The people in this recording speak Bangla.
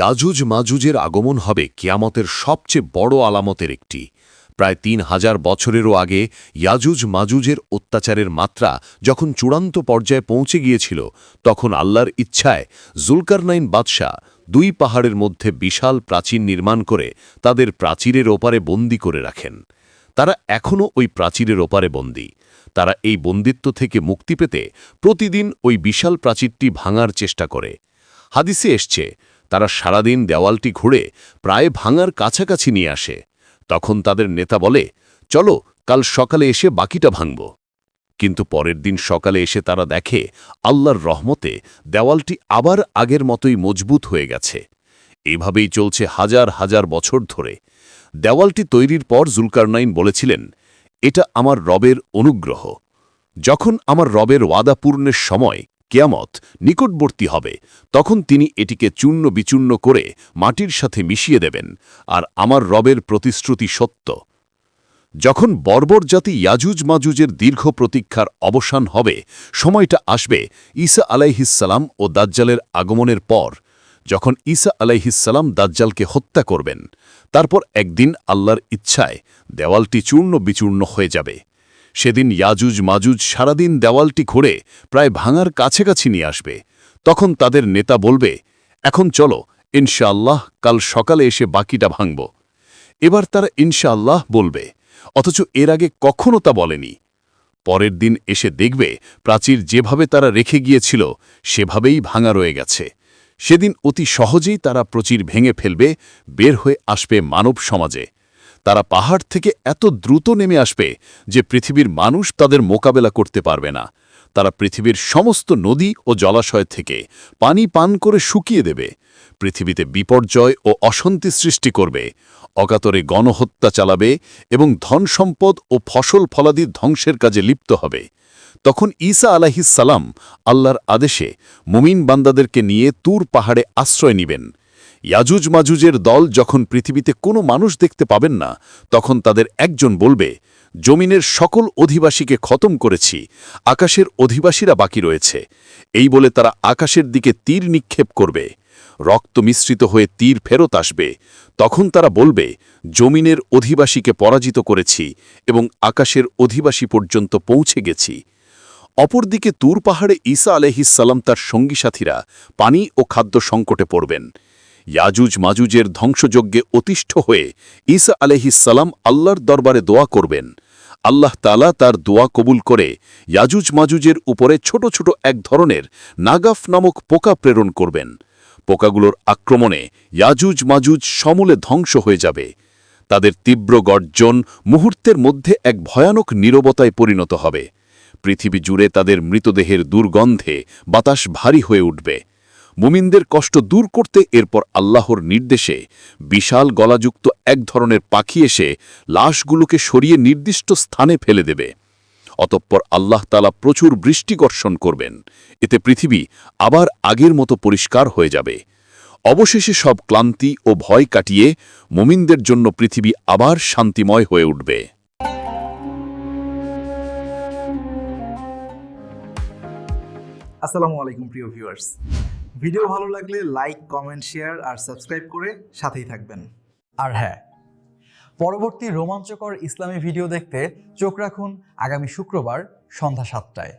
ইয়াজুজ মাজুজের আগমন হবে কিয়ামতের সবচেয়ে বড় আলামতের একটি। প্রায় তিন হাজার বছরেরও আগে ইয়াজুজ মাজুজের অত্যাচারের মাত্রা যখন চূড়ান্ত পর্যায়ে পৌঁছে গিয়েছিল, তখন আল্লাহর ইচ্ছায় জুলকারনাইন বাদশাহ দুই পাহাড়ের মধ্যে বিশাল প্রাচীর নির্মাণ করে তাদের প্রাচীরের ওপারে বন্দি করে রাখেন। তারা এখনও ওই প্রাচীরের ওপারে বন্দী। তারা এই বন্দিত্ব থেকে মুক্তি পেতে প্রতিদিন ওই বিশাল প্রাচীরটি ভাঙার চেষ্টা করে। হাদিসে এসছে তারা সারাদিন দেওয়ালটি ঘুরে প্রায় ভাঙার কাছাকাছি নিয়ে আসে। তখন তাদের নেতা বলে, চলো, কাল সকালে এসে বাকিটা ভাঙব। কিন্তু পরের দিন সকালে এসে তারা দেখে, আল্লাহর রহমতে দেওয়ালটি আবার আগের মতোই মজবুত হয়ে গেছে। এভাবেই চলছে হাজার হাজার বছর ধরে। দেওয়ালটি তৈরির পর জুলকারনাইন বলেছিলেন, এটা আমার রবের অনুগ্রহ। যখন আমার রবের ওয়াদা পূর্ণের সময় কেয়ামত নিকটবর্তী হবে, তখন তিনি এটিকে চূর্ণ বিচূর্ণ করে মাটির সাথে মিশিয়ে দেবেন, আর আমার রবের প্রতিশ্রুতি সত্য। যখন বর্বর জাতি ইয়াজুজ মাজুজের দীর্ঘ প্রতীক্ষার অবসান হবে, সময়টা আসবে ঈসা আলাইহিসাল্লাম ও দাজ্জালের আগমনের পর, যখন ঈসা আলাইহিসাল্লাম দাজ্জালকে হত্যা করবেন। তারপর একদিন আল্লাহর ইচ্ছায় দেওয়ালটি চূর্ণ বিচূর্ণ হয়ে যাবে। সেদিন ইয়াজুজ মাজুজ সারাদিন দেওয়ালটি ঘুরে প্রায় ভাঙার কাছাকাছি নিয়ে আসবে। তখন তাদের নেতা বলবে, এখন চলো, ইনশাআল্লাহ কাল সকালে এসে বাকিটা ভাঙব। এবার তারা ইনশাআল্লাহ বলবে, অথচ এর আগে কখনো তা বলেনি। পরের দিন এসে দেখবে প্রাচীর যেভাবে তারা রেখে গিয়েছিল, সেভাবেই ভাঙা রয়ে গেছে। সেদিন অতি সহজেই তারা প্রচীর ভেঙে ফেলবে, বের হয়ে আসবে মানব সমাজে। তারা পাহাড় থেকে এত দ্রুত নেমে আসবে যে পৃথিবীর মানুষ তাদের মোকাবেলা করতে পারবে না। তারা পৃথিবীর সমস্ত নদী ও জলাশয় থেকে পানি পান করে শুকিয়ে দেবে। পৃথিবীতে বিপর্যয় ও অশান্তি সৃষ্টি করবে। অকাতরে গণহত্যা চালাবে এবং ধন সম্পদ ও ফসল ফলাদির ধ্বংসের কাজে লিপ্ত হবে। তখন ঈসা আলাহিসাল্লাম আল্লাহর আদেশে মুমিন বান্দাদেরকে নিয়ে তুর পাহাড়ে আশ্রয় নিবেন। ইয়াজুজ মাজুজের দল যখন পৃথিবীতে কোনো মানুষ দেখতে পাবেন না, তখন তাদের একজন বলবে, জমিনের সকল অধিবাসীকে খতম করেছি, আকাশের অধিবাসীরা বাকি রয়েছে। এই বলে তারা আকাশের দিকে তীর নিক্ষেপ করবে। রক্ত মিশ্রিত হয়ে তীর ফেরত আসবে। তখন তারা বলবে, জমিনের অধিবাসীকে পরাজিত করেছি এবং আকাশের অধিবাসী পর্যন্ত পৌঁছে গেছি। অপরদিকে তুর পাহাড়ে ঈসা আলহিসাল্লাম তার সঙ্গী সাথীরা পানি ও খাদ্য সংকটে পড়বেন। ইয়াজুজ মাজুজের ধ্বংসযজ্ঞে অতিষ্ঠ হয়ে ঈসা আলহিসাল্লাম আল্লাহর দরবারে দোয়া করবেন। আল্লাহ তালা তার দোয়া কবুল করে ইয়াজুজ মাজুজের উপরে ছোট ছোট এক ধরনের নাগাফ নামক পোকা প্রেরণ করবেন। পোকাগুলোর আক্রমণে ইয়াজুজ মাজুজ সমূলে ধ্বংস হয়ে যাবে। তাদের তীব্র গর্জন মুহূর্তের মধ্যে এক ভয়ানক নীরবতায় পরিণত হবে। পৃথিবী জুড়ে তাদের মৃতদেহের দুর্গন্ধে বাতাস ভারী হয়ে উঠবে। মুমিনদের কষ্ট দূর করতে এরপর আল্লাহর নির্দেশে বিশাল গলাযুক্ত এক ধরনের পাখি এসে লাশগুলোকে সরিয়ে নির্দিষ্ট স্থানে ফেলে দেবে। অতঃপর আল্লাহ তালা প্রচুর বৃষ্টি বর্ষণ করবেন। এতে পৃথিবী আবার আগের মতো পরিষ্কার হয়ে যাবে। অবশেষে সব ক্লান্তি ও ভয় কাটিয়ে মুমিনদের জন্য পৃথিবী আবার শান্তিময় হয়ে উঠবে। আসসালামু আলাইকুম প্রিয় ভিউয়ার্স। ভিডিও ভালো লাগলে লাইক কমেন্ট শেয়ার আর সাবস্ক্রাইব করে সাথেই থাকবেন। আর হ্যাঁ পরবর্তী রোমাঞ্চকর ইসলামী ভিডিও দেখতে চোখ রাখুন আগামী শুক্রবার সন্ধ্যা সাতটায়।